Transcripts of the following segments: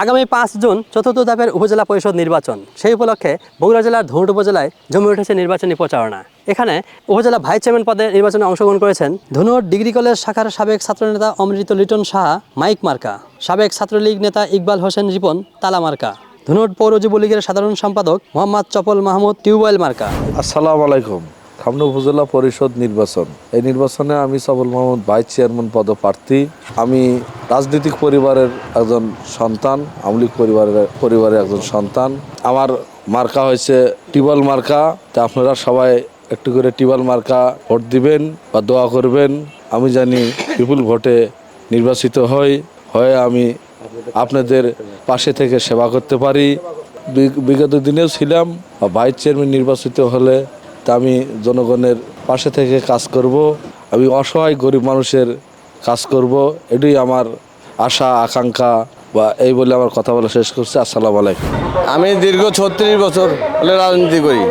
আগামী পাঁচ জুন চতুর্থ ধাপের উপজেলা পরিষদ নির্বাচন। সেই উপলক্ষে বগুড়া জেলার ধনুট উপজেলায় জমে উঠেছে নির্বাচনী প্রচারণা। এখানে উপজেলা ভাইস চেয়ারম্যান পদে নির্বাচনে অংশগ্রহণ করেছেন ধনুট ডিগ্রি কলেজ শাখার সাবেক ছাত্রনেতা অমৃত লিটন সাহা, মাইক মার্কা। সাবেক ছাত্রলীগ নেতা ইকবাল হোসেন রিপন, তালা মার্কা। ধনুট পৌর যুবলীগের সাধারণ সম্পাদক মোহাম্মদ চপল মাহমুদ, টিউবওয়েল মার্কা। আসসালামু আলাইকুম। খামনা উপজেলা পরিষদ নির্বাচন। এই নির্বাচনে আমি সবল মোহাম্মদ ভাইস চেয়ারম্যান পদপ্রার্থী আমি রাজনৈতিক পরিবারের একজন সন্তান আমলিক পরিবারের পরিবারের একজন সন্তান। আমার মার্কা হয়েছে টিবল মার্কা। তা আপনারা সবাই একটু করে টিবল মার্কা ভোট দিবেন বা দোয়া করবেন। আমি জানি বিপুল ভোটে নির্বাচিত হই, হয়ে আমি আপনাদের পাশে থেকে সেবা করতে পারি। বিগত দিনেও ছিলাম, বা ভাইস চেয়ারম্যান নির্বাচিত হলে তা আমি জনগণের পাশে থেকে কাজ করব, আমি অসহায় গরিব মানুষের কাজ করব, এটাই আমার আশা, আকাঙ্ক্ষা বা এই বলে আমার কথা বলা শেষ করছি। আসসালামু আলাইকুম। আমি দীর্ঘ ছত্রিশ বছর হলে রাজনীতি করি।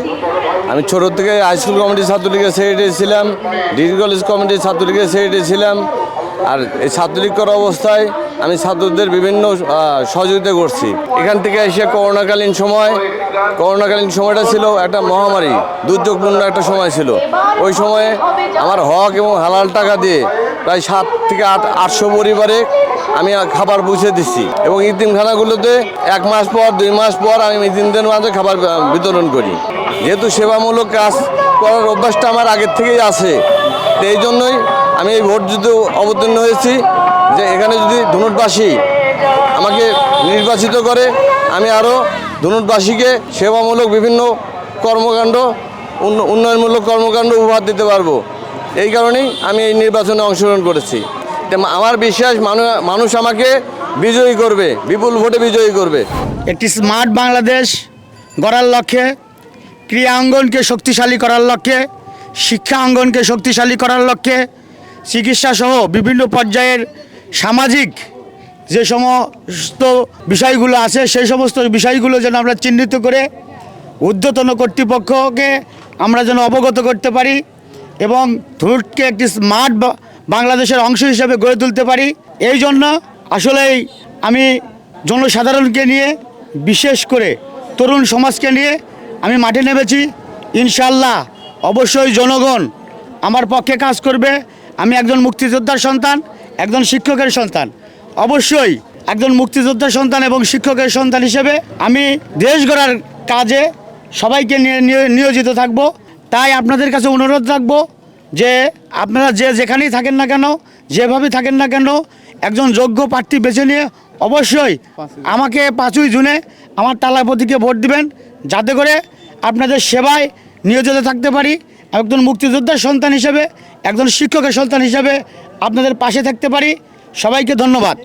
আমি ছোট থেকে হাই স্কুল কমিটির ছাত্রলীগের সেক্রেটারি ছিলাম ডিগ্রি কলেজ কমিটির ছাত্রলীগের সেক্রেটারি ছিলাম, আর এই ছাত্রলীগ করা অবস্থায় আমি ছাত্রদের বিভিন্ন সহযোগিতা করছি। এখান থেকে এসে করোনাকালীন সময়, করোনাকালীন সময়টা ছিল একটা মহামারী, দুর্যোগপূর্ণ একটা সময় ছিল। ওই সময়ে আমার হক এবং হালাল টাকা দিয়ে প্রায় সাত থেকে আট, আটশো পরিবারে আমি খাবার পৌঁছে দিচ্ছি এবং ইতিমখানাগুলোতে এক মাস পর, দুই মাস পর আমি ইতিমদের মাঝে খাবার বিতরণ করি। যেহেতু সেবামূলক কাজ করার অভ্যাসটা আমার আগের থেকেই আছে এই জন্যই আমি এই ভোট যুদ্ধে অবতীর্ণ হয়েছি। যে এখানে যদি ধনুটবাসী আমাকে নির্বাচিত করে, আমি আরও ধনুটবাসীকে সেবামূলক বিভিন্ন কর্মকাণ্ড উন্নয়নমূলক কর্মকাণ্ড উপহার দিতে পারব। এই কারণেই আমি এই নির্বাচনে অংশগ্রহণ করেছি। আমার বিশ্বাস মানু- মানুষ আমাকে বিজয়ী করবে, বিপুল ভোটে বিজয়ী করবে। একটি স্মার্ট বাংলাদেশ গড়ার লক্ষ্যে ক্রীড়া অঙ্গনকে শক্তিশালী করার লক্ষ্যে, শিক্ষা অঙ্গনকে শক্তিশালী করার লক্ষ্যে চিকিৎসা সহ বিভিন্ন পর্যায়ের সামাজিক যে সমস্ত বিষয়গুলো আছে, সেই সমস্ত বিষয়গুলো যেন আমরা চিহ্নিত করে ঊর্ধ্বতন কর্তৃপক্ষকে আমরা যেন অবগত করতে পারি এবং ধুরুটকে একটি স্মার্ট বাংলাদেশের অংশ হিসেবে গড়ে তুলতে পারি। এই জন্য আসলেই আমি জনসাধারণকে নিয়ে, বিশেষ করে তরুণ সমাজকে নিয়ে আমি মাঠে নেমেছি। ইনশাল্লাহ অবশ্যই জনগণ আমার পক্ষে কাজ করবে। আমি একজন মুক্তিযোদ্ধার সন্তান। একজন শিক্ষকের সন্তান। অবশ্যই একজন মুক্তিযোদ্ধার সন্তান এবং শিক্ষকের সন্তান হিসেবে আমি দেশ গড়ার কাজে সবাইকে নিয়ে নিয়ে- নিয়োজিত থাকব। তাই আপনাদের কাছে অনুরোধ রাখব যে আপনারা যে যেখানেই থাকেন না কেন, যেভাবে থাকেন না কেন, একজন যোগ্য প্রার্থী বেছে নিয়ে অবশ্যই আমাকে পাঁচই জুনে আমার তালাপতিকে ভোট দিবেন। যাতে করে আপনাদের সেবায় নিয়োজিত থাকতে পারি। একজন মুক্তিযোদ্ধার সন্তান হিসেবে একজন শিক্ষকের সন্তান হিসেবে আপনাদের পাশে থাকতে পারি। সবাইকে ধন্যবাদ।